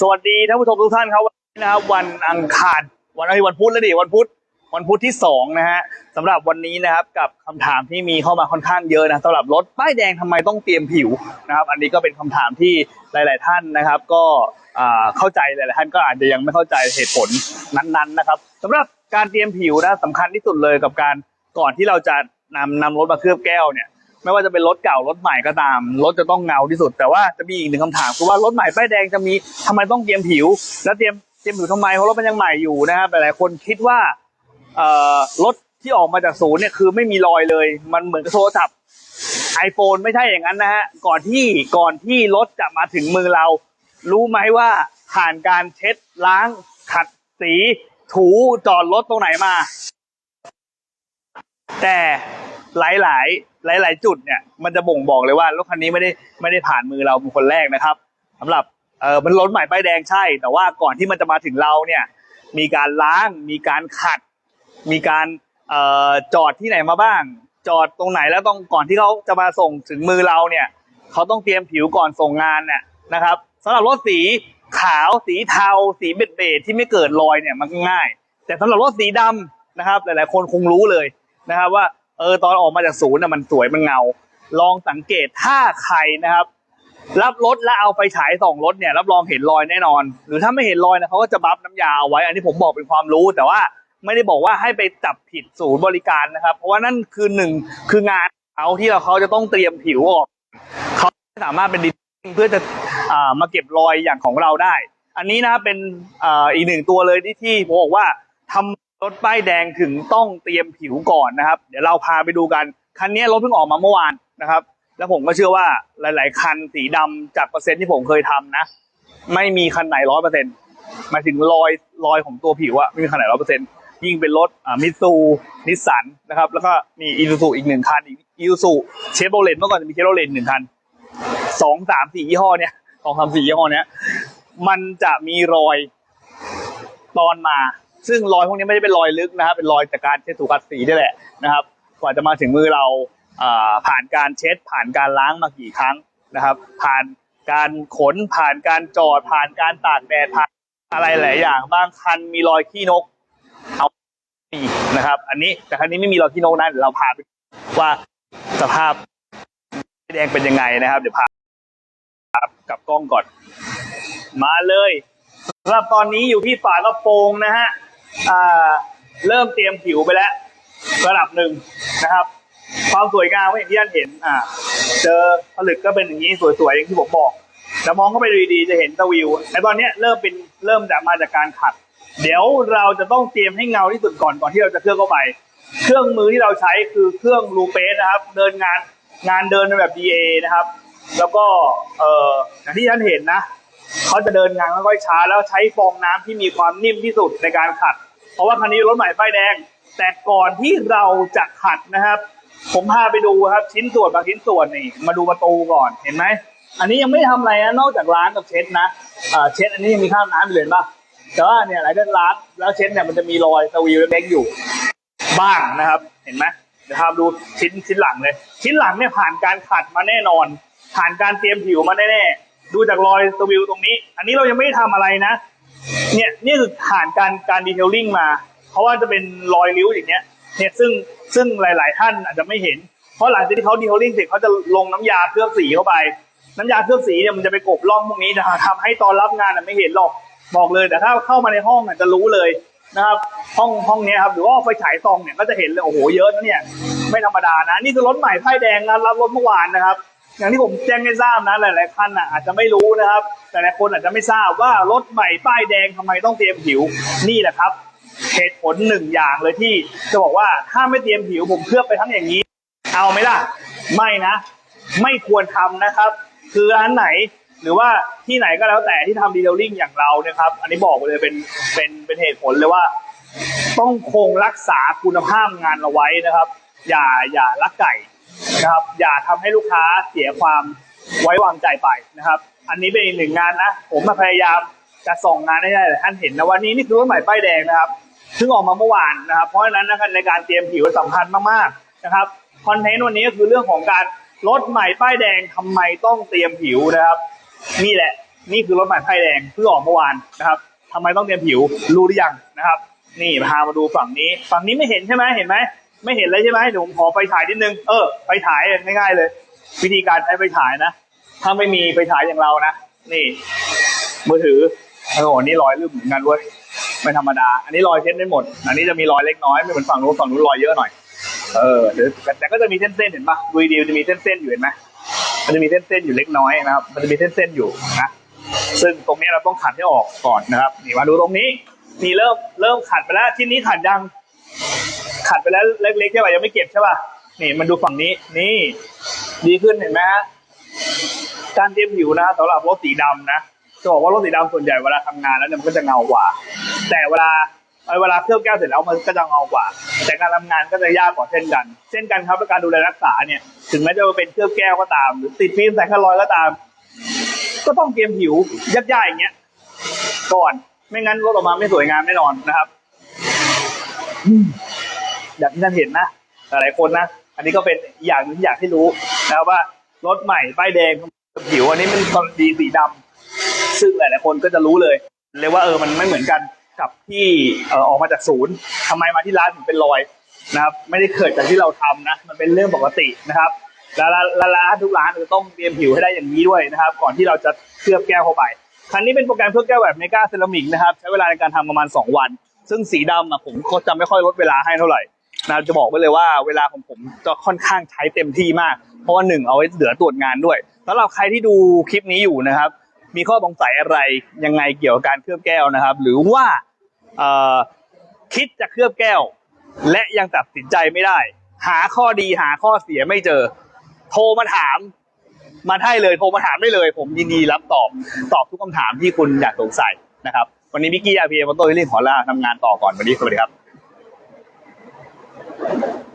สวัสดีท่านผู้ชมทุกท่านครับวันนี้นะครับวันอังคารวันอะไรวันพุธแล้วดิวันพุธวันพุธที่สองนะฮะสำหรับวันนี้นะครับกับคำถามที่มีเข้ามาค่อนข้างเยอะนะสำหรับรถป้ายแดงทำไมต้องเตรียมผิวนะครับ อันนี้ก็เป็นคำถามที่หลาย ๆ ท่านนะครับ ก็เข้าใจหลาย ๆ ท่านก็อาจจะยังไม่เข้าใจเหตุผลนั้น ๆ นะครับสำหรับการเตรียมผิวนะสำคัญที่สุดเลยกับการก่อนที่เราจะนำนำรถมาเคลือบแก้วเนี่ย ไม่ว่าจะเป็นรถเก่ารถใหม่ก็ตาม รถจะต้องเงาที่สุด แต่ว่าจะมีอีกหนึ่งคำถามคือว่ารถใหม่ป้ายแดงจะมีทำไมต้องเตรียมผิว แล้วเตรียมเตรียมผิวทำไมเพราะรถมันยังใหม่อยู่นะครับหลายๆคนคิดว่าเอ่อรถที่ออกมาจากศูนย์เนี่ยคือไม่มีรอยเลย มันเหมือนกับโทรศัพท์ iPhone ไม่ใช่อย่างนั้นนะฮะก่อนที่ก่อนที่รถจะมาถึงมือเรา รู้ไหมว่าผ่านการเช็ดล้าง ขัดสี ถูจอดรถตรงไหนมา แต่ หลายหลายหลายหลายจุดเนี่ยมันจะบ่งบอกเลยว่ารถคันนี้ไม่ได้ไม่ได้ผ่านมือเราเป็นคนแรกนะครับสำหรับเออมันรถใหม่ป้ายแดงใช่ แต่ว่าก่อนที่มันจะมาถึงเราเนี่ย มีการล้าง มีการขัด มีการเอ่อจอดที่ไหนมาบ้าง จอดตรงไหนแล้วต้องก่อนที่เขาจะมาส่งถึงมือเราเนี่ยเขาต้องเตรียมผิวก่อนส่งงานเนี่ยนะครับสำหรับรถสีขาวสีเทา สีเบ็ดเบดที่ไม่เกิดรอยเนี่ยมันง่าย แต่สำหรับรถสีดำนะครับ หลายๆ คนคงรู้เลยนะครับว่า ออตอนออกมาจากศูนย์น่ะมันสวยมันเงา ลองสังเกตถ้าใครนะครับ รับรถแล้วเอาไฟฉายส่องรถเนี่ยรับรองเห็นรอยแน่นอน หรือถ้าไม่เห็นรอยนะเขาก็จะบัฟน้ำยาเอาไว้ อันนี้ผมบอกเป็นความรู้แต่ว่าไม่ได้บอกว่าให้ไปจับผิดศูนย์บริการนะครับ เพราะว่านั่นคือหนึ่งคืองานเขาที่เราเขาจะต้องเตรียมผิวออกเขาไม่สามารถเป็นดินเพื่อจะอ่ามาเก็บรอยอย่างของเราได้ อันนี้นะครับเป็นอ่าอีกหนึ่งตัวเลยที่ที่ผมบอกว่าทำ รถป้ายแดงถึงต้องเตรียมผิวก่อนนะครับ เดี๋ยวเราพาไปดูกันคันนี้รถเพิ่งออกมาเมื่อวานนะครับ แล้วผมก็เชื่อว่าหลาย ๆ คันสีดำจากเปอร์เซ็นต์ที่ผมเคยทำนะ ไม่มีคันไหนร้อยเปอร์เซ็นต์หมายถึงรอยรอยของตัวผิวอะไม่มีคันไหนร้อยเปอร์เซ็นต์ยิ่งเป็นรถอ่ามิตซูนิสสันนะครับ แล้วก็มีอีซูซูอีกหนึ่งคันอีซูซูเชฟโรเลตเมื่อก่อนจะมีเชฟโรเลตหนึ่งคันสองสามสี่ยี่ห้อเนี่ยสองสามสี่ยี่ห้อเนี้ยมันจะมีรอยตอนมา ซึ่งรอยพวกนี้ไม่ได้เป็นรอยลึกนะครับเป็นรอยจากการเช็ดถูกัดสีนี่แหละนะครับกว่าจะมาถึงมือเราผ่านการเช็ด ผ่านการล้างมากี่ครั้งนะครับ ผ่านการขนผ่านการจอด ผ่านการตากแดดผ่านอะไรหลายอย่างบางคันมีรอยขี้นกเอามีนะครับ อันนี้แต่คันนี้ไม่มีรอยขี้นกนะเดี๋ยวเราพาไปว่าสภาพแดงเป็นยังไงนะครับ เดี๋ยวพากับกล้องก่อน มาเลยสำหรับตอนนี้อยู่ที่ฝากระโปรงนะฮะ เริ่มเตรียมผิวไปแล้วระดับหนึ่งนะครับ ความสวยงามก็อย่างที่ท่านเห็น อ่า เจอผลึกก็เป็นอย่างนี้สวยๆอย่างที่ผมบอกแต่มองเข้าไปดีๆจะเห็นตะวิวไอ้ตอนนี้เริ่มเป็นเริ่มจากมาจากการขัด เดี๋ยวเราจะต้องเตรียมให้เงาที่สุดก่อนก่อนที่เราจะเครื่องเข้าไป เครื่องมือที่เราใช้คือเครื่องลูเปสนะครับ เดินงานงานเดินในแบบ DA นะครับ แล้วก็เอออย่างที่ท่านเห็นนะ เขาจะเดินงานค่อยๆช้า แล้วใช้ฟองน้ำที่มีความนิ่มที่สุดในการขัด เพราะว่าคันนี้รถใหม่ป้ายแดง แต่ก่อนที่เราจะขัดนะครับ ผมพาไปดูครับชิ้นส่วนบางชิ้นส่วนนี่มาดูประตูก่อนเห็นไหมอันนี้ยังไม่ได้ทำอะไรนะนอกจากล้างกับเช็ดนะเช็ดอันนี้ยังมีข้ามน้ำอยู่เลยเห็นปะแต่ว่าเนี่ยหลายเดือนล้างแล้วเช็ดเนี่ยมันจะมีรอยตะวิวเล็กๆอยู่ บ้างนะครับ เห็นไหมเดี๋ยวพาดูชิ้นชิ้นหลังเลย ชิ้นหลังเนี่ยผ่านการขัดมาแน่นอน ผ่านการเตรียมผิวมาแน่ๆ ดูจากรอยสวิวตรงนี้ อันนี้เรายังไม่ได้ทำอะไรนะ เนี่ยนี่คือผ่านการการดีเทลลิ่งมา เพราะว่าจะเป็นรอยริ้วอย่างเงี้ย เนี่ยซึ่งซึ่งหลาย ๆ ท่านอาจจะไม่เห็น เพราะหลังจากที่เขาดีเทลลิ่งเสร็จเขาจะลงน้ำยาเคลือบสีเข้าไป น้ำยาเคลือบสีเนี่ยมันจะไปกบร่องพวกนี้นะทำให้ตอนรับงานน่ะไม่เห็นหรอกบอกเลย แต่ถ้าเข้ามาในห้องอะจะรู้เลยนะครับห้องห้องเนี้ยครับหรือว่าไฟฉายซองเนี่ยก็จะเห็นเลยโอ้โหเยอะนะเนี่ยไม่ธรรมดานะ นี่คือรถใหม่ป้ายแดงนะรับรถเมื่อวานนะครับ อย่างที่ผมแจ้งให้ทราบนะหลายๆท่านอะอาจจะไม่รู้นะครับ แต่หลายคนอาจจะไม่ทราบว่ารถใหม่ป้ายแดงทำไมต้องเตรียมผิวนี่แหละครับเหตุผลหนึ่งอย่างเลยที่ จะบอกว่าถ้าไม่เตรียมผิวผมเคลือบไปทั้งอย่างนี้ เอาไหมล่ะ ไม่นะ ไม่ควรทำนะครับ คือร้านไหนหรือว่าที่ไหนก็แล้วแต่ที่ทำดีเทลลิ่งอย่างเราเนี่ยครับ อันนี้บอกเลยเป็นเป็นเป็นเหตุผลเลยว่า ต้องคงรักษาคุณภาพงานเราไว้นะครับ อย่าอย่าลักไก่ นะครับ อย่าทำให้ลูกค้าเสียความไว้วางใจไปนะครับ อันนี้เป็นอีกหนึ่งงานนะ ผมมาพยายามจะส่งงานให้ได้ท่านเห็นนะวันนี้นี่คือรถใหม่ป้ายแดงนะครับซึ่งออกมาเมื่อวานนะครับ เพราะฉะนั้นนะครับในการเตรียมผิวสำคัญมากๆนะครับคอนเทนต์วันนี้ก็คือเรื่องของการรถใหม่ป้ายแดงทำไมต้องเตรียมผิวนะครับ นี่แหละ นี่คือรถใหม่ไฟแดงเพิ่งออกเมื่อวานนะครับทำไมต้องเตรียมผิวรู้หรือยังนะครับ นี่พามาดูฝั่งนี้ ฝั่งนี้ไม่เห็นใช่ไหมเห็นไหม ไม่เห็นเลยใช่ไหมเดี๋ยวผมขอไปถ่ายนิดนึง เออ ไปถ่ายง่ายๆเลย วิธีการใช้ไปถ่ายนะ ถ้าไม่มีไปถ่ายอย่างเรานะ นี่ มือถือโอ้โหนี่รอยลืมเหมือนกันเว้ย ไม่ธรรมดา อันนี้รอยเช็ดไม่หมด อันนี้จะมีรอยเล็กน้อย ไม่เหมือนฝั่งนู้น ฝั่งนู้นรอยเยอะหน่อย เออเดี๋ยวแต่แต่ก็จะมีเส้นๆเห็นปะดูดีๆจะมีเส้นๆอยู่เห็นไหมมันจะมีเส้นๆอยู่เล็กน้อยนะครับ มันจะมีเส้นๆอยู่นะ ซึ่งตรงนี้เราต้องขัดให้ออกก่อนนะครับ นี่มาดูตรงนี้ นี่เริ่มเริ่มขัดไปแล้วชิ้นนี้ขัดยัง ขัดไปแล้วเล็กๆใช่ป่ะยังไม่เก็บใช่ป่ะนี่มันดูฝั่งนี้นี่ ดีขึ้นเห็นไหมฮะการเตรียมผิวนะสำหรับรถสีดำนะจะบอกว่ารถสีดำส่วนใหญ่เวลาทำงานแล้วเนี่ยมันก็จะเงากว่า แต่เวลาเวลาเคลือบแก้วเสร็จแล้วมันก็จะเงากว่า แต่การทำงานก็จะยากกว่าเช่นกัน เช่นกันครับและการดูแลรักษาเนี่ย ถึงแม้จะเป็นเคลือบแก้วก็ตาม หรือติดฟิล์มใส่คาลอยก็ตาม ก็ต้องเตรียมผิวยัดย่ายอย่างเงี้ยก่อน ไม่งั้นรถออกมาไม่สวยงามแน่นอนนะครับ อย่างที่ท่านเห็นนะหลายคนนะ อันนี้ก็เป็นอีกอย่างหนึงที่อยากให้รู้นะครับว่ารถใหม่ป้ายแดงผิวอันนี้มันกรณีสีดำซึ่งหลายๆคนก็จะรู้เลยเลยว่าเออมันไม่เหมือนกันกับที่เออออกมาจากศูนย์ทำไมมาที่ร้านถึงเป็นรอยนะครับไม่ได้เกิดจากที่เราทำนะมันเป็นเรื่องปกตินะครับแล้วร้านแล้วร้านทุกร้านจะต้องเตรียมผิวให้ได้อย่างนี้ด้วยนะครับ ก่อนที่เราจะเคลือบแก้วเข้าไปคันนี้เป็นโปรแกรมเคลือบแก้วแบบเมกาเซรามิกนะครับใช้เวลาในการทำประมาณ 2 วัน ซึ่งสีดำอะผมก็จะไม่ค่อยลดเวลาให้เท่าไหร่ นะจะบอกไว้เลยว่าเวลาของผมจะค่อนข้างใช้เต็มที่มาก เพราะว่าหนึ่งเอาไว้เหลือตรวจงานด้วยสำหรับใครที่ดูคลิปนี้อยู่นะครับ มีข้อสงสัยอะไรยังไงเกี่ยวกับการเคลือบแก้วนะครับ หรือว่าคิดจะเคลือบแก้ว และยังตัดสินใจไม่ได้ หาข้อดีหาข้อเสียไม่เจอ โทรมาถามมาได้เลยโทรมาถามได้เลย ผมยินดีรับตอบตอบทุกคำถามที่คุณอยากสงสัยนะครับ วันนี้มิกกี้อาพีเอมอโต้ฮิลลิ่งขอลาทำงานต่อก่อนวันนี้สวัสดีครับ Thank you.